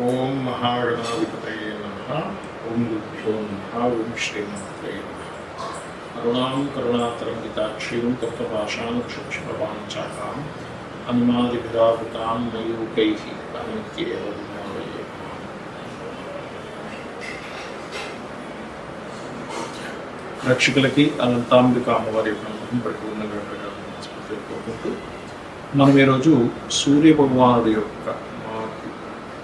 ఓం మహాగణాధిపతయే నమ ఓం గురుభ్యో నమ ఓం శ్రీమాత్రే నమ కరుణాం కరుణాతరంగితాక్షీం కృతపాషాం క్షుక్షపవాంచాకాం అనిమాదిభిరావృతాం మయూకై అనిత్యేవ విజ్ఞానయే రక్షకులకి అనంతాంబిక అమ్మవారి యొక్క అనుగ్రహం పరిపూర్ణంగా కలగాలని కోరుకుంటూ మనం ఈరోజు సూర్య భగవానుడి యొక్క మార్పు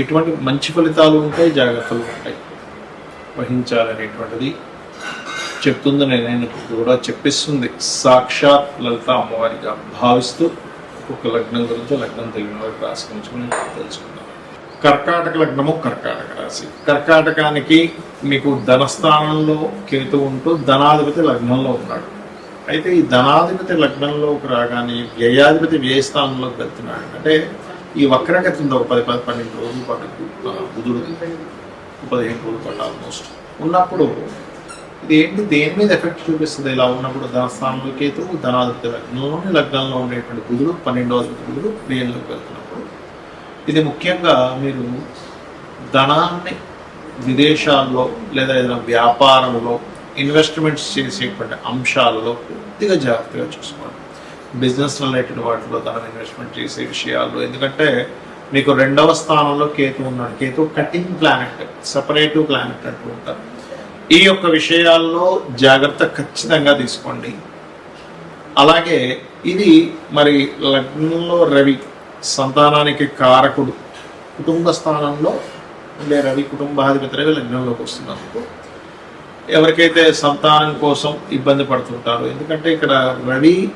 ఇటువంటి మంచి ఫలితాలు ఉంటాయి జాగ్రత్తలు ఉంటాయి. వహించాలనేటువంటిది చెప్తుంది నేను కూడా చెప్పిస్తుంది. సాక్షాత్ లలిత అమ్మవారిగా భావిస్తూ ఒక్కొక్క లగ్నం గురించి లగ్నం తెలియని వారికి రాశి గురించి మనం తెలుసుకుందాం. కర్కాటక లగ్నము కర్కాటక రాశి. కర్కాటకానికి మీకు ధనస్థానంలో కేతు ఉంటూ ధనాధిపతి లగ్నంలో ఉన్నాడు. అయితే ఈ ధనాధిపతి లగ్నంలోకి రాగానే వ్యయాధిపతి వ్యయస్థానంలోకి వెళ్తున్నాడు. అంటే ఈ వక్రగతి ఉంది ఒక పది పది పన్నెండు రోజుల పాటు ఆ, బుధుడు పదిహేను రోజుల పాటు ఆల్మోస్ట్ ఉన్నప్పుడు ఇది ఏంటి దేని మీద ఎఫెక్ట్ చూపిస్తుంది? ఇలా ఉన్నప్పుడు ధనస్థానంలో కేతు ధనాధిపతి లగ్నంలోని లగ్నంలో ఉండేటువంటి బుధుడు పన్నెండవ బుధుడు వ్యయంలోకి వెళ్తున్నప్పుడు ఇది ముఖ్యంగా మీరు ధనాన్ని విదేశాల్లో లేదా ఏదైనా వ్యాపారంలో ఇన్వెస్ట్మెంట్స్ చేసేటువంటి అంశాలలో కొద్దిగా జాగ్రత్తగా చూసుకోవాలి. బిజినెస్ రిలేటెడ్ వాటిలో ధనం ఇన్వెస్ట్మెంట్ చేసే విషయాల్లో. ఎందుకంటే మీకు రెండవ స్థానంలో కేతు ఉన్నాడు. Ketu cutting planet separative planet అంటూ ఉంటారు. ఈ యొక్క విషయాల్లో జాగ్రత్త ఖచ్చితంగా తీసుకోండి. అలాగే ఇది మరి లగ్నంలో రవి సంతానానికి కారకుడు. కుటుంబ స్థానంలో ఉండే రవి కుటుంబాధిపతి రవి లగ్నంలోకి వస్తున్నందుకు ఎవరికైతే సంతానం కోసం ఇబ్బంది పడుతుంటారో. ఎందుకంటే ఇక్కడ రవి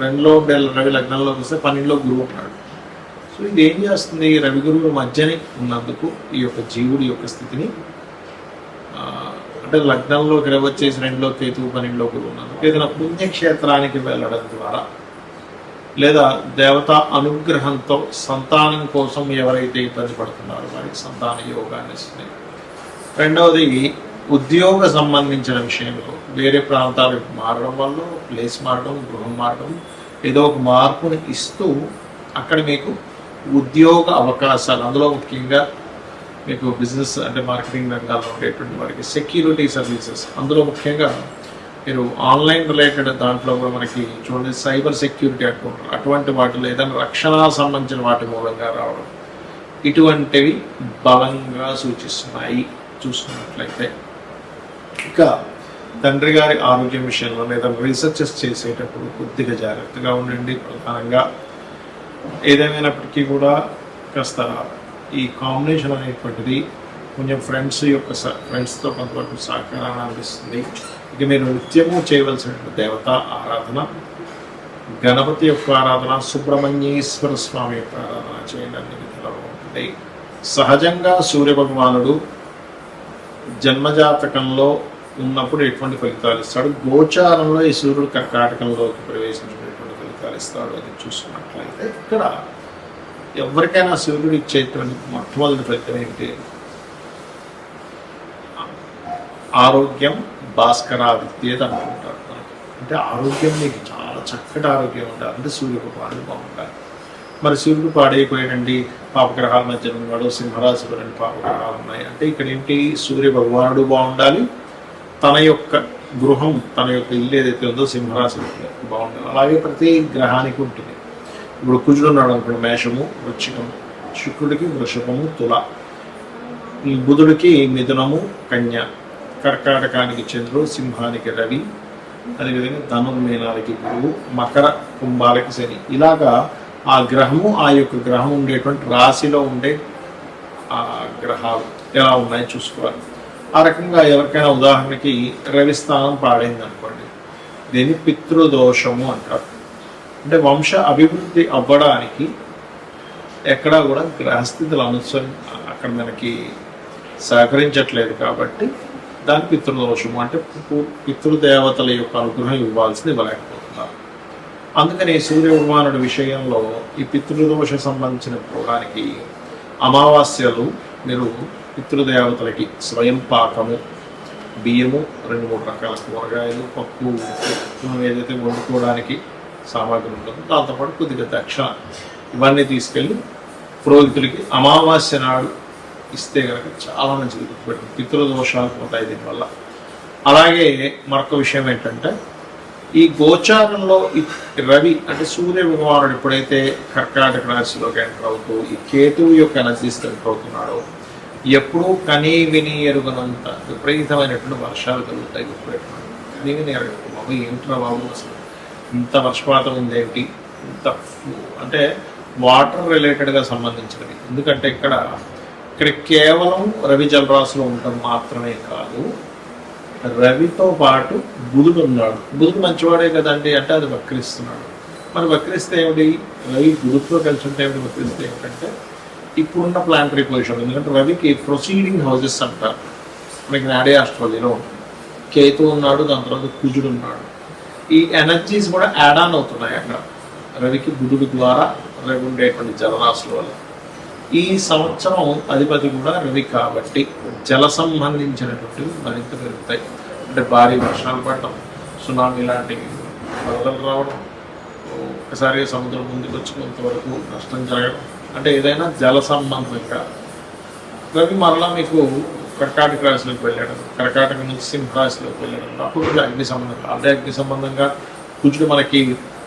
రెండులో ఉండే రవి లగ్నంలో వస్తే పన్నెండులో గురువు ఉన్నాడు సో ఇది ఏం చేస్తుంది? రవి గురువుల మధ్యనే ఉన్నందుకు ఈ యొక్క జీవుడి యొక్క స్థితిని అంటే లగ్నంలోకి రవి వచ్చేసి రెండులో కేతు పన్నెండులో గురువు ఉన్నందుకు ఏదైనా పుణ్యక్షేత్రానికి వెళ్ళడం ద్వారా లేదా దేవత అనుగ్రహంతో సంతానం కోసం ఎవరైతే ఇబ్బంది పడుతున్నారో వారికి సంతాన యోగాన్ని ఇస్తుంది. రెండవది ఉద్యోగ సంబంధించిన విషయంలో వేరే ప్రాంతాలకు మారడం వల్ల ప్లేస్ మారడం గృహం మారడం ఏదో ఒక మార్పుని ఇస్తూ అక్కడ మీకు ఉద్యోగ అవకాశాలు అందులో ముఖ్యంగా మీకు బిజినెస్ అంటే మార్కెటింగ్ రంగాల్లో ఉండేటువంటి వారికి సెక్యూరిటీ సర్వీసెస్ అందులో ముఖ్యంగా మీరు ఆన్లైన్ రిలేటెడ్ దాంట్లో కూడా మనకి చూడండి సైబర్ సెక్యూరిటీ అంటుంటారు అటువంటి వాటిలో ఏదైనా రక్షణ సంబంధించిన వాటి మూలంగా రావడం. ఇటువంటివి బలంగా సూచిస్తున్నాయి చూసుకున్నట్లయితే. ఇక తండ్రి గారి ఆరోగ్యం విషయంలో లేదా రీసెర్చెస్ చేసేటప్పుడు కొద్దిగా జాగ్రత్తగా ఉండండి. ప్రధానంగా ఏదేమైనప్పటికీ కూడా కాస్త ఈ కాంబినేషన్ అనేటువంటిది కొంచెం ఫ్రెండ్స్ యొక్క ఫ్రెండ్స్తో కొంతవరకు సహకారాన్ని అందిస్తుంది. ఇక మీరు నిత్యము చేయవలసిన దేవత ఆరాధన గణపతి యొక్క ఆరాధన సుబ్రహ్మణ్యేశ్వర స్వామి యొక్క ఆరాధన చేయడానికి ఉంటుంది సహజంగా సూర్య భగవానుడు జన్మజాతకంలో ఉన్నప్పుడు ఎటువంటి ఫలితాలు ఇస్తాడు? గోచారంలో ఈ సూర్యుడు కర్కాటకంలోకి ప్రవేశించినటువంటి ఫలితాలు ఇస్తాడు అది చూసుకున్నట్లయితే ఇక్కడ ఎవరికైనా సూర్యుడు ఇచ్చేటువంటి మొట్టమొదటి ఫలితం ఏంటి? ఆరోగ్యం భాస్కరాదిత్యేది అనుకుంటారు అంటే ఆరోగ్యం మీకు చాలా చక్కటి ఆరోగ్యం ఉండాలి. అంటే సూర్య భగవానుడు బాగుంటారు మరి సూర్యుడు పాడైపోయాడండి. పాపగ్రహాల మధ్య ఉన్నాడు. సింహరాశిలో రెండు పాపగ్రహాలు ఉన్నాయి. అంటే ఇక్కడ ఏంటి? సూర్య భగవానుడు బాగుండాలి. తన యొక్క గృహం తన యొక్క ఇల్లు ఏదైతే ఉందో సింహరాశి బాగుంటుంది. అలాగే ప్రతి గ్రహానికి ఉంటుంది. ఇప్పుడు కుజుడు ఉన్నాడు అనుకోండి మేషము వృచ్చికము శుక్రుడికి వృషభము తుల. ఈ బుధుడికి మిథునము కన్య. కర్కాటకానికి చంద్రుడు సింహానికి రవి. అదేవిధంగా ధనుర్మీనాలకి గురువు మకర కుంభాలకి శని. ఇలాగా ఆ గ్రహము ఆ యొక్క గ్రహం ఉండేటువంటి రాశిలో ఉండే ఆ గ్రహాలు ఎలా ఉన్నాయో చూసుకోవాలి. ఆ రకంగా ఎవరికైనా ఉదాహరణకి రవిస్థానం పాడైంది అనుకోండి. దీన్ని పితృదోషము అంటారు. అంటే వంశ అభివృద్ధి అవ్వడానికి ఎక్కడా కూడా గ్రహస్థితులు అనుసరి అక్కడ మనకి సహకరించట్లేదు కాబట్టి దాని పితృదోషము అంటే పితృదేవతల యొక్క అనుగ్రహం ఇవ్వాల్సింది ఇవ్వలేకపోతున్నారు. అందుకని సూర్య భగవానుడి విషయంలో ఈ పితృదోష సంబంధించిన పోవడానికి అమావాస్యలు మీరు పితృదేవతలకి స్వయం పాకము బియ్యము రెండు మూడు రకాల కూరగాయలు పప్పు మనం ఏదైతే వండుకోవడానికి సామాగ్రి ఉంటుందో దాంతోపాటు కొద్దిగా దక్ష ఇవన్నీ తీసుకెళ్ళి పురోహితులకి అమావాస్య నాడు ఇస్తే కనుక చాలా మంచిది గుర్తుపెట్టింది పితృదోషాలు పోతాయి దీనివల్ల. అలాగే మరొక విషయం ఏంటంటే ఈ గోచారంలో రవి అంటే సూర్య భగవానుడు ఎప్పుడైతే కర్కాటక రాశిలోకి ఎంటర్ అవుతూ ఈ కేతువు యొక్క ఎనర్జీస్ ఎంటర్ అవుతున్నాడో ఎప్పుడూ కనీ విని ఎరుగనంత విపరీతమైనటువంటి వర్షాలు కలుగుతాయి గుర్తుపెట్టుకోండి కనీ విని ఎరగదు బాబు ఏంట్రా బాబు? అసలు ఇంత వర్షపాతం ఉందేమిటి? ఇంత అంటే వాటర్ రిలేటెడ్గా సంబంధించినవి. ఎందుకంటే ఇక్కడ ఇక్కడ కేవలం రవి జలరాశిలో ఉండటం మాత్రమే కాదు రవితో పాటు బుధుడు ఉన్నాడు. బుధుడు మంచివాడే కదండి అంటే అది వక్రిస్తున్నాడు. మరి వక్రిస్తే ఏమిటి? రవి బుధుడితో కలిసి ఉంటే ఏమిటి వక్రిస్తే ఏమిటంటే ఇప్పుడున్న ప్లాంట్ పొజిషన్ ఎందుకంటే రవికి ప్రొసీడింగ్ హౌసెస్ అంటారు. మనకి నాడే ఆస్ట్రాలజీలో కేతు ఉన్నాడు దాని తర్వాత కుజుడు ఉన్నాడు. ఈ ఎనర్జీస్ కూడా యాడ్ ఆన్ అవుతున్నాయి అక్కడ. రవికి బుధుడు ద్వారా రవి ఉండేటువంటి జలరాశుల వల్ల. ఈ సంవత్సరం అధిపతి కూడా రవి కాబట్టి జల సంబంధించినటువంటివి మరింత పెరుగుతాయి. అంటే భారీ వర్షాలు పడటం సునామీ లాంటివి వరదలు రావడం ఒకసారి సముద్రం ముందుకు వచ్చి కొంతవరకు నష్టం జరగడం అంటే ఏదైనా జల సంబంధంగా రవి మరలా మీకు కర్కాటక రాశిలోకి వెళ్ళడం కర్కాటక నుంచి సింహరాశిలోకి వెళ్ళడం అప్పుడు కూడా అగ్ని సంబంధంగా అదే అగ్ని సంబంధంగా కుజుడు మనకి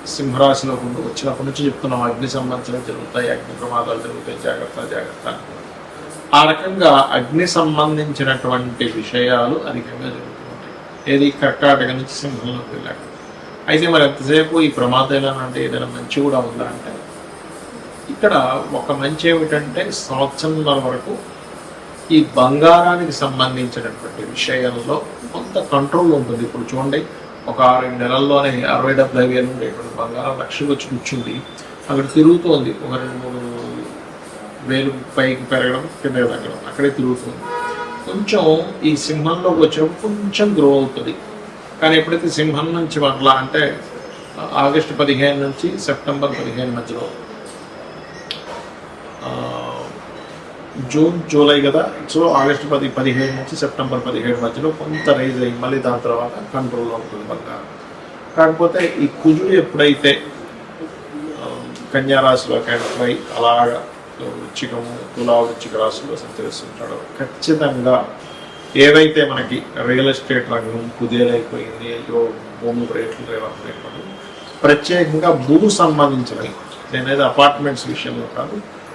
సింహరాశిలోకి ఉండి వచ్చినప్పటి నుంచి చెప్తున్నాం అగ్ని సంబంధించిన జరుగుతాయి అగ్ని ప్రమాదాలు జరుగుతాయి జాగ్రత్త జాగ్రత్త ఆ రకంగా అగ్ని సంబంధించినటువంటి విషయాలు అధికంగా జరుగుతుంటాయి. ఏది? కర్కాటక నుంచి సింహంలోకి వెళ్ళాక అయితే మరి ఎంతసేపు ఈ ప్రమాదాలు అంటే ఏదైనా మంచి కూడా ఉందా అంటే ఇక్కడ ఒక మంచి ఏమిటంటే సంవత్సరంన్నర వరకు ఈ బంగారానికి సంబంధించినటువంటి విషయంలో కొంత కంట్రోల్ ఉంటుంది. ఇప్పుడు చూడండి ఒక ఆరు నెలల్లోనే అరవై డెబ్బై వేలు ఉండేటువంటి బంగారం లక్షలు వచ్చి కూర్చుంది. అక్కడ తిరుగుతోంది. ఒక రెండు మూడు వేలు పైకి పెరగడం కింద తగ్గడం అక్కడే తిరుగుతుంది. కొంచెం ఈ సింహంలోకి వచ్చినప్పుడు కొంచెం గ్రో అవుతుంది. కానీ ఎప్పుడైతే సింహం నుంచి మరలా అంటే ఆగస్టు పదిహేను నుంచి సెప్టెంబర్ పదిహేను మధ్యలో ఆ, జూన్ జూలై కదా. సో ఆగస్టు పది పదిహేడు నుంచి సెప్టెంబర్ పదిహేడు మధ్యలో కొంత రైజ్ అయ్యి మళ్ళీ దాని తర్వాత కంట్రోల్లో ఉంటుంది బంగారం. కాకపోతే ఈ కుజుడు ఎప్పుడైతే ఆ, కన్యా రాశిలో ఎంటర్ అయి అలాగా వృచ్చికము తులా వృచ్చిక రాశిలో సంచరిస్తుంటాడో ఖచ్చితంగా ఏదైతే మనకి రియల్ ఎస్టేట్ రంగం కుదేలైపోయింది అయ్యో భూమి రేట్లు రేవట్లేదు ప్రత్యేకంగా భూ సంబంధించినవి నేనేది అపార్ట్మెంట్స్ విషయంలో కాదు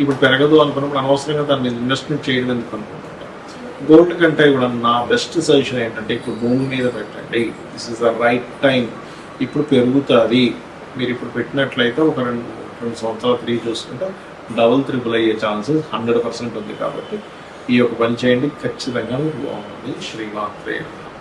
ఇప్పుడు పెరగదు అనుకున్నప్పుడు అనవసరంగా దాని మీద ఇన్వెస్ట్మెంట్ చేయడం ఎందుకు అనుకుంటుంటారు గోల్డ్ కంటే కూడా నా బెస్ట్ సజెషన్ ఏంటంటే ఇప్పుడు భూమి మీద పెట్టండి. This is the right time ఇప్పుడు పెరుగుతుంది. మీరు ఇప్పుడు పెట్టినట్లయితే ఒక రెండు రెండు సంవత్సరాలు తిరిగి చూసుకుంటే డబుల్ త్రిపుల్ అయ్యే ఛాన్సెస్ హండ్రెడ్ పర్సెంట్ ఉంది కాబట్టి ఈ యొక్క పని చేయండి. ఖచ్చితంగా మీకు బాగుంటుంది శ్రీమాత్రే